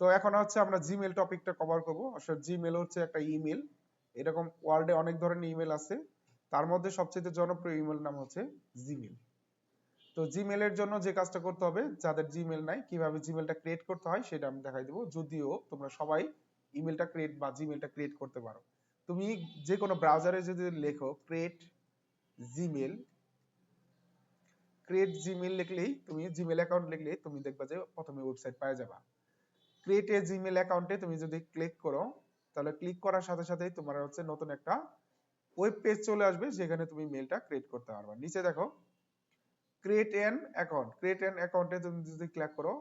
তো এখন হচ্ছে আমরা জিমেল টপিকটা কভার করব। আসলে জিমেল হচ্ছে একটা ইমেল এরকম ওয়ার্ল্ডে অনেক ধরনের ইমেল আছে। তার মধ্যে সবচেয়ে জনপ্রিয় ইমেল নাম হচ্ছে জিমেল তো জিমেলের জন্য যে কাজটা করতে হবে, যাদের জিমেল নাই, কীভাবে জিমেলটা ক্রিয়েট করতে হয় সেটা আমি দেখাই দেবো। যদিও তোমরা সবাই ইমেলটা ক্রিয়েট বা জিমেলটা ক্রিয়েট করতে পারো। তুমি যে কোনো ব্রাউজারে যদি লেখো ক্রিয়েট জিমেল ক্রিয়েট জিমেল লিখলেই, তুমি জিমেল অ্যাকাউন্ট লিখলেই তুমি দেখবা যে প্রথমে ওয়েবসাইট পাওয়া যাবে। ক্রিয়েট এ জিমেল অ্যাকাউন্টে তুমি যদি ক্লিক করো, তাহলে ক্লিক করার সাথে সাথেই তোমার হচ্ছে নতুন একটা ওয়েব পেজ চলে আসবে, যেখানে তুমি মেলটা ক্রিয়েট করতে পারবে। নিচে দেখো create an account create an অ্যাকাউন্টে তুমি যদি ক্লিক করো,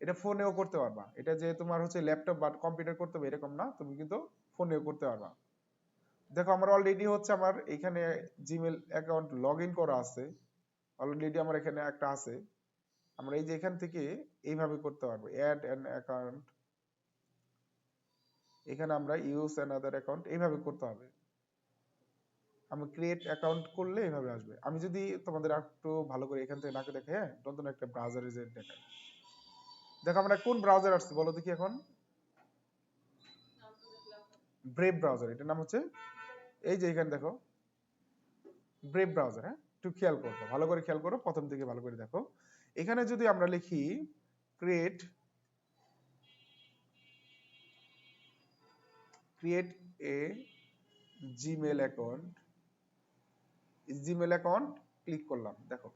এটা ফোনেও করতে পারবা। এটা যে তোমার হচ্ছে ল্যাপটপ বা কম্পিউটার করতে হবে, এরকম না। তুমি কিন্তু ফোনেও করতে পারবা। দেখো, আমার অলরেডি হচ্ছে আমার এখানে জিমেল অ্যাকাউন্ট লগ করা আছে। অলরেডি আমার এখানে একটা আছে। আমরা এই যে এখান থেকে এইভাবে করতে পারব। অ্যাড অ্যান অ্যাকাউন্ট এখানে আমরা ইউজ অ্যানাদার অ্যাকাউন্ট এইভাবে করতে হবে। আমি ক্রিয়েট অ্যাকাউন্ট করলে এইভাবে আসবে। আমি যদি তোমাদের একটু ভালো করে এখান থেকে নাকে দেখে হ্যাঁ নতুন একটা ব্রাউজারে যে দেখাই দেখো আমরা কোন ব্রাউজার আসছে বলো দেখি এখন। ব্রেভ ব্রাউজার এটার নাম হচ্ছে, এই যে এখানে দেখো ব্রেভ ব্রাউজার হ্যাঁ? একটু খেয়াল করব ভালো করে খেয়াল করো, প্রথম থেকে ভালো করে দেখো। এখানে যদি আমরা লিখি create create a Gmail account Gmail account click করলাম, দেখো।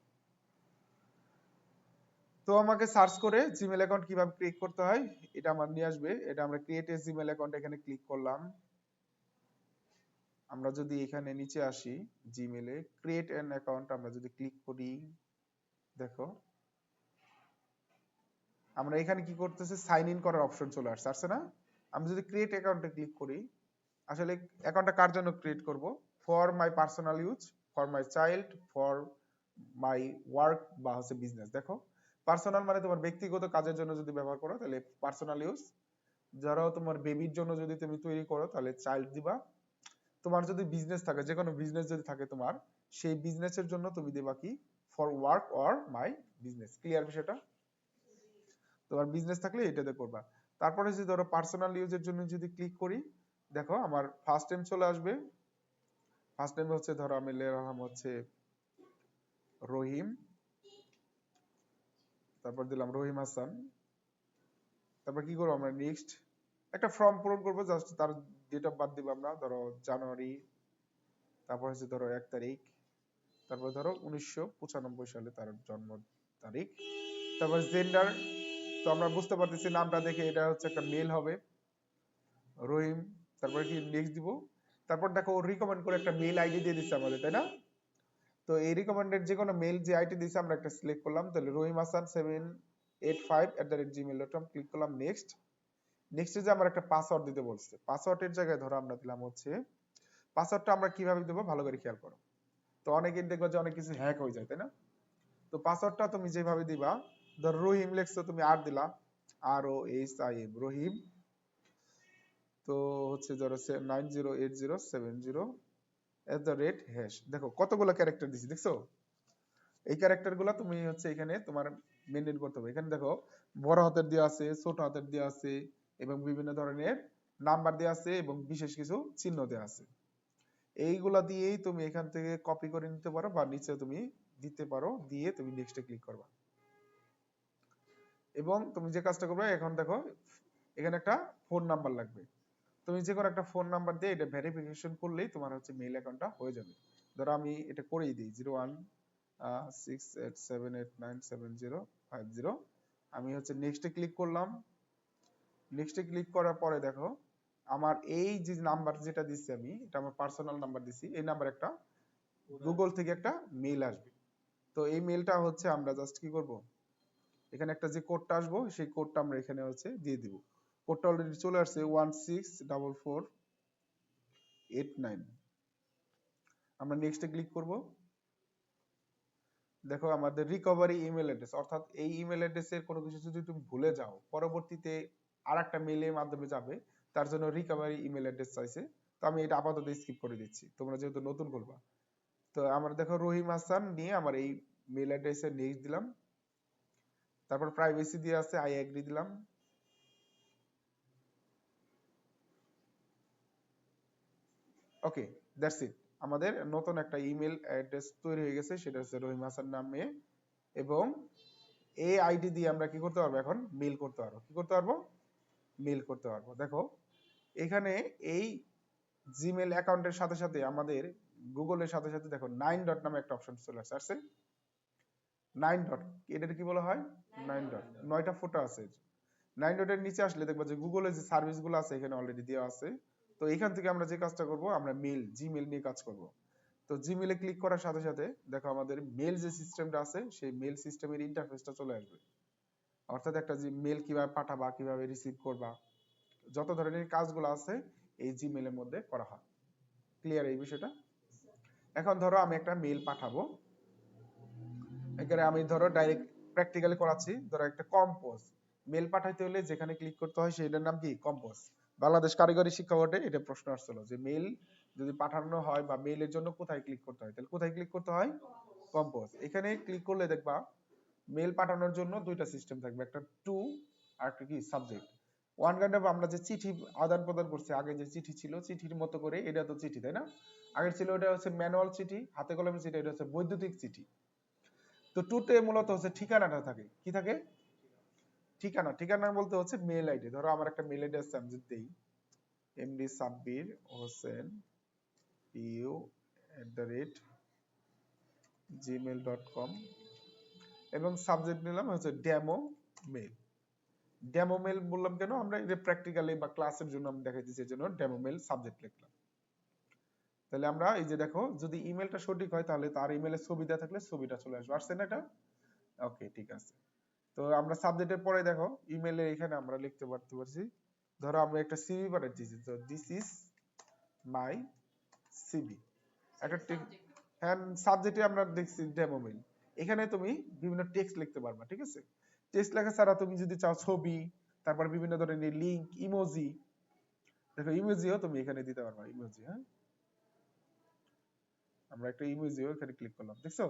তো আমাকে সার্চ করে জিমেল অ্যাকাউন্ট কীভাবে ক্রিয়েট করতে হয়, এটা আমার নিয়ে আসবে। এটা আমরা ক্রিয়েট এ জিমেল অ্যাকাউন্ট এখানে ক্লিক করলাম। আমরা যদি এখানে নিচে আসি জিমেলে ক্রিয়েট অ্যান অ্যাকাউন্ট আমরা যদি ক্লিক করি, দেখো। আমরা এখানে কি করতেছি? সাইন ইন করার অপশন চলে আসছে আসছে না? আমি যদি ক্রিয়েট অ্যাকাউন্টে ক্লিক করি, আসলে অ্যাকাউন্টটা কার জন্য ক্রিয়েট করব? For my personal use for my child for my work বা হচ্ছে বিজনেস দেখো। পার্সোনাল মানে তোমার ব্যক্তিগত কাজের জন্য যদি ব্যবহার করো, তাহলে পার্সোনাল ইউজ ধরো তোমার বেবির জন্য যদি তুমি তৈরি করো, তাহলে চাইল্ড দিবা। তোমার যদি বিজনেস থাকে যে কোনো বিজনেস যদি থাকে তোমার, সেই বিজনেসের জন্য তুমি দেবা কি? For work or my business clear বিষয়টা? তোমার বিজনেস থাকলে এটাতে করবা। তারপরে যদি ধরো পার্সোনাল ইউজের জন্য যদি ক্লিক করি, দেখো আমার ফার্স্ট টাইম চলে আসবে। ফার্স্ট টাইম হচ্ছে ধরো আমি লিখলাম হচ্ছে রহিম। তারপর দিলাম রহিম হাসান। তারপর কি করব আমরা? নেক্সট একটা ফর্ম পূরণ করব জাস্ট তার অফ বার্থ দিব আমরা, ধরো জানুয়ারি, তারপর হচ্ছে ধরো এক তারিখ, তারপর ধরো উনিশশো পঁচানব্বই সালে তার জন্ম তারিখ, তারপর জেন্ডার তো আমরা বুঝতে পারতেছি নামটা দেখে এটা হচ্ছে একটা মেল হবে, রহিম, তারপর কি নেক্সট দিব, তারপর দেখো রিকমেন্ড করে একটা মেল আইডি দিয়ে দিচ্ছে আমাদের, তাই না? তো এই রিকমেন্ডেড যে কোনো মেল যে আইডি দিচ্ছে আমরা একটা সিলেক্ট করলাম, তাহলে Rahim Hasan seven eight five at the rate Gmail dot com click করলাম নেক্সট নেক্সট যে আমার একটা পাসওয়ার্ড দিতে বলছে পাসওয়ার্ডের জায়গায় ধরো আমরা দিলাম হচ্ছে পাসওয়ার্ডটা আমরা কীভাবে দেবো ভালো করে খেয়াল করো। তো অনেকেই দেখবা যে অনেক কিছু হ্যাক হয়ে যায়, তাই না? তো পাসওয়ার্ডটা তুমি যেভাবে দিবা, ধর রহিম লেখছো, তুমি আর দিলা R O H I M Rahim. তো হচ্ছে ধরো nine zero eight zero seven zero at the rate hash দেখো কতগুলো ক্যারেক্টার দিছি, দেখছ? এই ক্যারেক্টারগুলা তুমি হচ্ছে এখানে তোমার মেনটেন করতে হবে। এখানে দেখো, বড় হাতের দেওয়া আছে, ছোট হাতের দেওয়া আছে এবং বিভিন্ন ধরনের নাম্বার দেওয়া আছে এবং বিশেষ কিছু চিহ্ন দেওয়া আছে। এইগুলা দিয়েই তুমি এখান থেকে কপি করে নিতে পারো বা নিচে তুমি দিতে পারো, দিয়ে তুমি নেক্সটে ক্লিক করবা। এবং তুমি যে কাজটা করবে, এখন দেখো, এখানে একটা ফোন নাম্বার লাগবে। তুমি যে কোনো একটা ফোন নাম্বার দিয়ে এটা ভেরিফিকেশন করলেই তোমার হচ্ছে মেইল অ্যাকাউন্টটা হয়ে যাবে। ধরো আমি এটা করেই দিই zero one six eight seven eight nine seven zero five zero আমি হচ্ছে নেক্সটে ক্লিক করলাম নেক্সটে ক্লিক করার পরে দেখো, আমার এই যে নাম্বার যেটা দিচ্ছি আমি, এটা আমার পার্সোনাল নাম্বার দিছি এই নাম্বার একটা গুগল থেকে একটা মেইল আসবে। তো এই মেইলটা হচ্ছে আমরা জাস্ট কি করব? এখানে একটা যে কোডটা আসব, সেই কোডটা আমরা এখানে হচ্ছে দিয়ে দিব। কোডটা অলরেডি চলে আসছে one six double four eight nine আমরা নেক্সটে ক্লিক করব। দেখো আমাদের রিকভারি ইমেল অ্যাড্রেস অর্থাৎ এই ইমেল অ্যাড্রেসের কোনো কিছু যদি তুমি ভুলে যাও, পরবর্তীতে আর একটা মেলের মাধ্যমে যাবে, তার জন্য রিকভারি ইমেল অ্যাড্রেস চাইছে। তো আমি এটা আপাতত স্কিপ করে দিচ্ছি। তোমরা যেহেতু নতুন করবা তো আমরা দেখো রহিম হাসান নিয়ে আমার এই মেল অ্যাড্রেসের নেক্সট দিলাম। তারপর প্রাইভেসি দিয়ে আছে আই অ্যাগ্রি দিলাম। ওকে দ্যাটস ইট আমাদের নতুন একটা ইমেল অ্যাড্রেস তৈরি হয়ে গেছে, সেটা হচ্ছে রহিম হাসান নামে এবং এই আইডি দিয়ে আমরা কি করতে পারব এখন? মেল করতে পারব। কি করতে পারব? মেল করতে পারব। দেখো এখানে এই জিমেল অ্যাকাউন্টের সাথে সাথে আমাদের গুগলের সাথে সাথে দেখো নাইন ডট নামে একটা অপশন চলে আসছে। আসছে? নাইন ডট এটাকে কি বলা হয়? নাইন ডট নয়টা ফোটো আছে। নাইন ডটের নিচে আসলে দেখবা যে গুগলের যে সার্ভিসগুলো আছে এখানে অলরেডি দেওয়া আছে। তো এখান থেকে আমরা যে কাজটা করব আমরা মেল জিমেল নিয়ে কাজ করব। তো জিমেলে ক্লিক করার সাথে সাথে দেখো আমাদের মেল যে সিস্টেমটা আছে সেই মেল সিস্টেমের ইন্টারফেসটা চলে আসবে। অর্থাৎ একটা যে মেল কীভাবে পাঠাবা, কীভাবে রিসিভ করবা, যত ধরনের কাজগুলো আছে এই জিমেলের মধ্যে করা হয়। ক্লিয়ার এই বিষয়টা? এখন ধরো আমি একটা মেল পাঠাবো। এখানে আমি ধরো ডাইরেক্ট প্র্যাকটিক্যালি করাচ্ছি, ধরো একটা কম্পোজ মেল পাঠাইতে হলে যেখানে ক্লিক করতে হয় সেটার নাম কি? কম্পোজ বাংলাদেশ কারিগরি শিক্ষা বোর্ডে এটা প্রশ্ন আসছিল যে মেল যদি পাঠানো হয় বা মেলের জন্য কোথায় ক্লিক করতে হয়? তাহলে কোথায় ক্লিক করতে হয়? কম্পোজ এখানে ক্লিক করলে দেখবা মেল পাঠানোর জন্য দুইটা সিস্টেম থাকবে, একটা টু আর একটা কি সাবজেক্ট ওয়ান কাইন্ড অফ আমরা যে চিঠি আদান প্রদান করছি, আগে যে চিঠি ছিল, চিঠির মতো করে এটা তো চিঠি, তাই না? আগে ছিল এটা হচ্ছে ম্যানুয়াল চিঠি, হাতে কলমে চিঠি এটা হচ্ছে বৈদ্যুতিক চিঠি। তো টুতে মূলত হচ্ছে ঠিকানাটা থাকে। কি থাকে? ঠিকানা। ঠিকানা বলতে হচ্ছে মেল আইডি ধরো আমার একটা মেল আইডি আছে, আমি যদি দেই MD Sabbir Hossain U at the rate Gmail dot com এবং সাবজেক্ট নিলাম হচ্ছে ডেমো মেল ডেমো মেল বললাম কেন? আমরা এটা প্র্যাকটিক্যালি বা ক্লাসের জন্য আমি দেখাই দিচ্ছি জন্য ডেমো মেল সাবজেক্ট লিখলাম। তাহলে আমরা এই যে দেখো যদি ইমেলটা সঠিক হয় তাহলে তার ইমেলের ছবি দেওয়া থাকলে ছবিটা চলে আসবে। আসছে না এটা? ওকে ঠিক আছে। তো আমরা সাবজেক্টের পরে দেখো ইমেলের এখানে আমরা লিখতে পারতে পারছি। ধরো আমরা একটা সিভি পাঠাচ্ছি তো দিস ইজ মাই সিভি একটা হ্যাঁ সাবজেক্টে আমরা দেখছি ডেমো মেল এখানে তুমি বিভিন্ন টেক্সট লিখতে পারবা, ঠিক আছে? টেক্সট লেখা ছাড়া তুমি যদি চাও ছবি, তারপর বিভিন্ন ধরনের লিংক ইমোজি দেখো ইমোজিও তুমি এখানে দিতে পারবা ইমোজি হ্যাঁ? আমরা একটা ইমোজিও এখানে ক্লিক করলাম, দেখছ?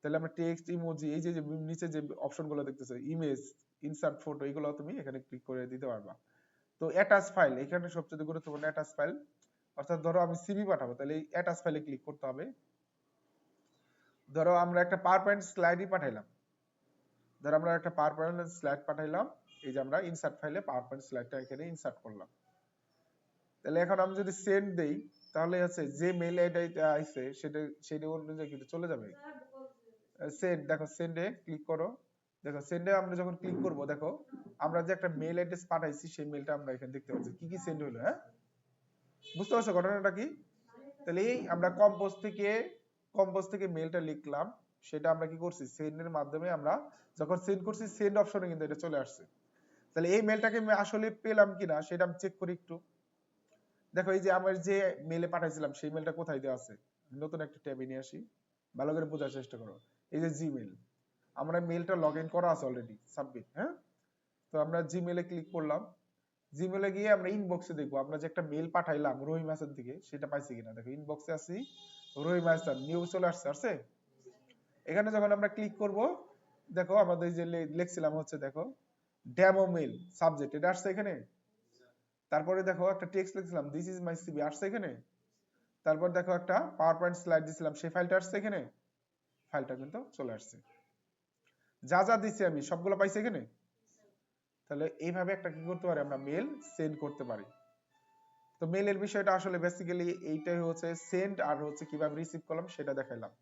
তাহলে আমরা টেক্সট ইমোজি এই যে যে, নিচে যে অপশনগুলো দেখতেছো ইমেজ ইনসার্ট ফটো এগুলো তুমি এখানে ক্লিক করে দিতে পারবা। তো অ্যাটাচ ফাইল এখানে সবচেয়ে গুরুত্বপূর্ণ অ্যাটাচ ফাইল অর্থাৎ ধরো আমি সিভি পাঠাবো, তাহলে এই অ্যাটাচ ফাইলে ক্লিক করতে হবে। ধরো আমরা একটা পাওয়ার পয়েন্ট স্লাইডই পাঠাইলাম। ধরো আমরা একটা পাওয়ার পয়েন্ট স্লাইড পাঠাইলাম, এই যে আমরা ইনসার্ট ফাইলে পাওয়ার পয়েন্ট স্লাইডটা এখানে ইনসার্ট করলাম। তাহলে এখন আমি যদি সেন্ড দেই, তাহলে হচ্ছে যে মেল আইডিটা আইছে, সেটা সেটা অনুযায়ী কিন্তু চলে যাবে। সেন্ড দেখো সেন্ডে ক্লিক করো। দেখো সেন্ডে আমরা যখন ক্লিক করব, দেখো আমরা যে একটা মেল অ্যাড্রেস পাঠাইছি, সেই মেইলটা আমরা এখানে দেখতে পাচ্ছি। কি কি সেন্ড হলো হ্যাঁ? বুঝতে পারছ ঘটনাটা কি? তাহলে আমরা কম্পোজ থেকে কম্পোজ থেকে মেলটা লিখলাম, সেটা আমরা কি করছি? সেন্ডের মাধ্যমে আমরা যখন সেন্ড করছি সেন্ড অপশনে কিন্তু এটা চলে আসছে। তাহলে এই মেলটাকে আসলে পেলাম কিনা, সেটা আমি চেক করি একটু। দেখো, এই যে আমার যে মেলে পাঠাইছিলাম, সেই মেলটা কোথায় দেওয়া আছে? নতুন একটা ট্যাবে নিয়ে আসি। ভালো করে বোঝার চেষ্টা করো। এই যে জিমেল আমরা মেলটা লগ ইন করা আছে অলরেডি সাবমিট হ্যাঁ? তো আমরা জিমেলে ক্লিক করলাম। জিমেলে গিয়ে আমরা ইনবক্সে দেখব, আমরা যে একটা মেল পাঠাইলাম, রহিম হাসান থেকে, সেটা পাইছি কিনা? দেখো ইনবক্সে আছি। নিউ চলে আসছে আসছে এখানে যখন আমরা ক্লিক করব, দেখো আমাদের যে লিখছিলাম হচ্ছে দেখো ডেমো সাবজেক্ট এটা আসছে এখানে। তারপরে দেখো একটা টেক্সট লিখছিলাম দিস ইজ মাই আসছে এখানে। তারপর দেখো একটা পাওয়ার পয়েন্ট স্লাইড দিছিলাম, সেই ফাইলটা আসছে এখানে। ফাইলটা কিন্তু চলে আসছে। যা যা দিছি আমি, সবগুলো পাইছি এখানে। তাহলে এইভাবে একটা কি করতে পারি, আমরা মেল সেন্ড করতে পারি। তো মেলের বিষয়টা আসলে বেসিক্যালি এইটাই হচ্ছে সেন্ড আর হচ্ছে কীভাবে রিসিভ করলাম সেটা দেখাইলাম।